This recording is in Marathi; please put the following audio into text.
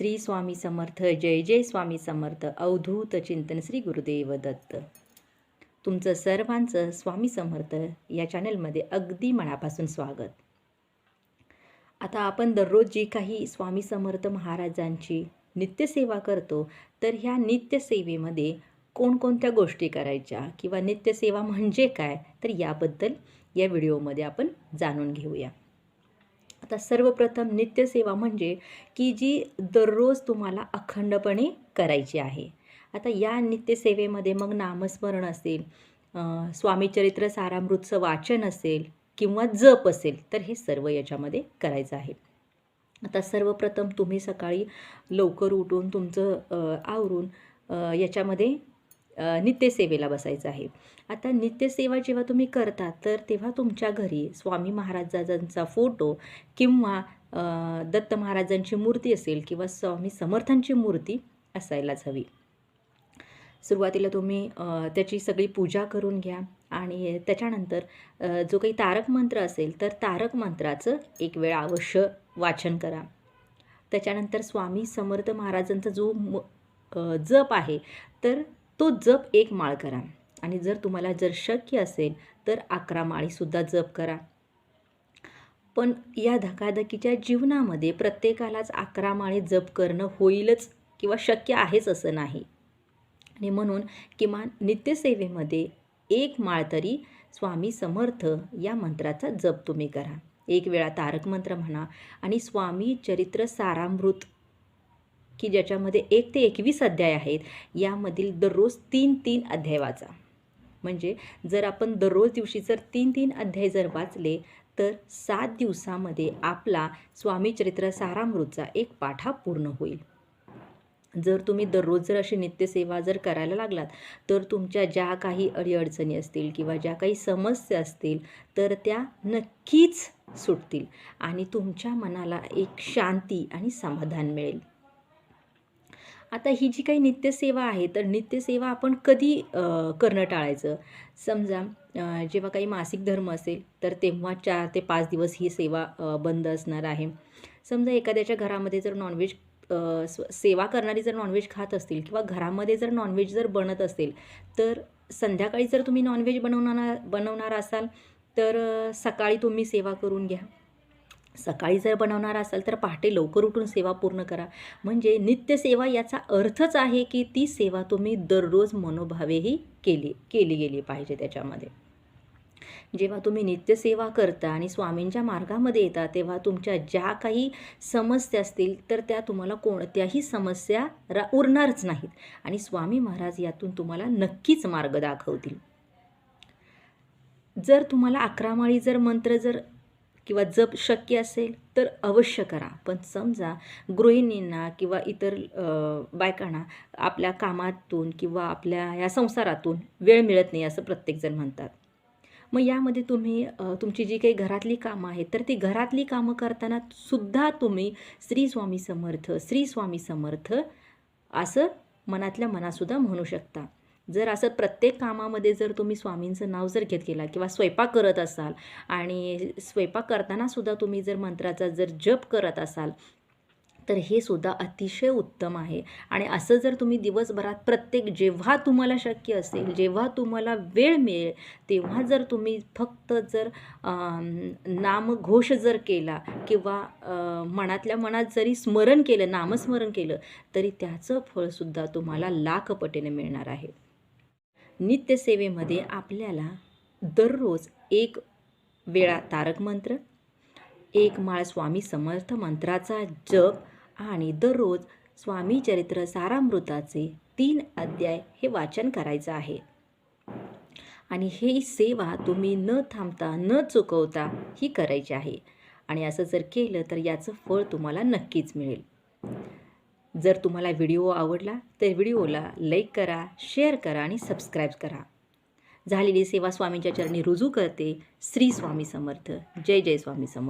श्री स्वामी समर्थ जय जय स्वामी समर्थ अवधूत चिंतन श्री गुरुदेव दत्त. तुमचं सर्वांचं स्वामी समर्थ या चॅनलमध्ये अगदी मनापासून स्वागत. आता आपण दररोज जी काही स्वामी समर्थ महाराजांची नित्यसेवा करतो तर ह्या नित्यसेवेमध्ये कोणकोणत्या गोष्टी करायच्या किंवा नित्यसेवा म्हणजे काय तर याबद्दल या व्हिडिओमध्ये आपण जाणून घेऊया. आता सर्वप्रथम नित्यसेवा म्हणजे की जी दररोज तुम्हाला अखंडपणे करायची आहे. आता या नित्यसेवेमध्ये मग नामस्मरण असेल स्वामीचरित्र सारामृतचं वाचन असेल किंवा जप असेल तर हे सर्व याच्यामध्ये करायचं आहे. आता सर्वप्रथम तुम्ही सकाळी लवकर उठून तुमचं आवरून याच्यामध्ये नित्यसेवेला बसायचं आहे. आता नित्यसेवा जेव्हा तुम्ही करता तर तेव्हा तुमच्या घरी स्वामी महाराजांचा फोटो किंवा दत्त महाराजांची मूर्ती असेल किंवा स्वामी समर्थांची मूर्ती असायलाच हवी. सुरुवातीला तुम्ही त्याची सगळी पूजा करून घ्या आणि त्याच्यानंतर जो काही तारक मंत्र असेल तर तारक मंत्राचं एक वेळ अवश्य वाचन करा. त्याच्यानंतर स्वामी समर्थ महाराजांचा जो म जप आहे तर तो जप एक माळ करा. आणि जर तुम्हाला जर शक्य असेल तर अकरा माळीसुद्धा जप करा. पण या धकाधकीच्या जीवनामध्ये प्रत्येकालाच अकरा माळी जप करणं होईलच किंवा शक्य आहेच असं नाही. आणि म्हणून किमान नित्यसेवेमध्ये एक माळ तरी स्वामी समर्थ या मंत्राचा जप तुम्ही करा. एक वेळा तारक मंत्र म्हणा आणि स्वामी चरित्र सारामृत की ज्याच्यामध्ये एक ते एकवीस अध्याय आहेत यामधील दररोज तीन तीन अध्याय वाचा. म्हणजे जर आपण दररोज दिवशी जर तीन तीन अध्याय जर वाचले तर सात दिवसामध्ये आपला स्वामी चरित्र सारामृतचा एक पाठा पूर्ण होईल. जर तुम्ही दररोज जर अशी नित्यसेवा जर करायला लागलात तर तुमच्या ज्या काही अडीअडचणी असतील किंवा ज्या काही समस्या असतील तर त्या नक्कीच सुटतील आणि तुमच्या मनाला एक शांती आणि समाधान मिळेल. आता ही जी काही नित्यसेवा आहे तर नित्यसेवा आपण कधी करणं टाळायचं? समजा जेव्हा काही मासिक धर्म असेल तर तेव्हा चार ते पाच दिवस ही सेवा बंद असणार आहे. समजा एखाद्याच्या घरामध्ये जर नॉनव्हेज स्व- सेवा करणारी जर नॉनव्हेज खात असतील किंवा घरामध्ये जर नॉनव्हेज जर बनत असेल तर संध्याकाळी जर तुम्ही नॉनव्हेज बनवणार बनवणार असाल तर सकाळी तुम्ही सेवा करून घ्या. सकाळी जर बनवणार असाल तर पहाटे लवकर उठून सेवा पूर्ण करा. म्हणजे नित्यसेवा याचा अर्थच आहे की ती सेवा तुम्ही दररोज मनोभावेही केली केली गेली पाहिजे त्याच्यामध्ये. जेव्हा तुम्ही नित्यसेवा करता आणि स्वामींच्या मार्गामध्ये येता तेव्हा तुमच्या ज्या काही समस्या असतील तर त्या तुम्हाला कोणत्याही समस्या रा उरणारच नाहीत. आणि स्वामी महाराज यातून तुम्हाला नक्कीच मार्ग दाखवतील. जर तुम्हाला अकरा माळी जर मंत्र जर किंवा जप शक्य असेल तर अवश्य करा. पण समजा गृहिणींना किंवा इतर बायकांना आपल्या कामातून किंवा आपल्या या संसारातून वेळ मिळत नाही असं प्रत्येकजण म्हणतात. मग यामध्ये तुम्ही तुमची जी काही घरातली कामं आहेत तर ती घरातली कामं करताना सुद्धा तुम्ही श्री स्वामी समर्थ श्री स्वामी समर्थ असं मनातल्या मनातसुद्धा म्हणू शकता. जर असं प्रत्येक कामामध्ये जर तुम्ही स्वामींचं नाव जर घेत गेला किंवा स्वयंपाक करत असाल आणि स्वयंपाक करताना सुद्धा तुम्ही जर मंत्राचा जर जप करत असाल तर हे सुद्धा अतिशय उत्तम आहे. आणि असं जर तुम्ही दिवसभरात प्रत्येक जेव्हा तुम्हाला शक्य असेल जेव्हा तुम्हाला वेळ मिळेल तेव्हा जर तुम्ही फक्त जर नामघोष जर केला किंवा मनातल्या मनात जरी स्मरण केलं नामस्मरण केलं तरी त्याचं फळसुद्धा तुम्हाला लाखपटीने मिळणार आहे. नित्यसेवेमध्ये आपल्याला दररोज एक वेळा तारक मंत्र एक माळ स्वामी समर्थ मंत्राचा जप आणि दररोज स्वामी चरित्र सारामृताचे तीन अध्याय हे वाचन करायचं आहे. आणि हे सेवा तुम्ही न थांबता न चुकवता ही करायची आहे. आणि असं जर केलं तर याचं फळ तुम्हाला नक्कीच मिळेल. जर तुम्हाला व्हिडिओ आवडला तर व्हिडिओला लाईक करा शेअर करा आणि सबस्क्राईब करा. झालेली सेवा स्वामींच्या चरणी रुजू करते श्री स्वामी समर्थ. जय जय स्वामी समर्थ.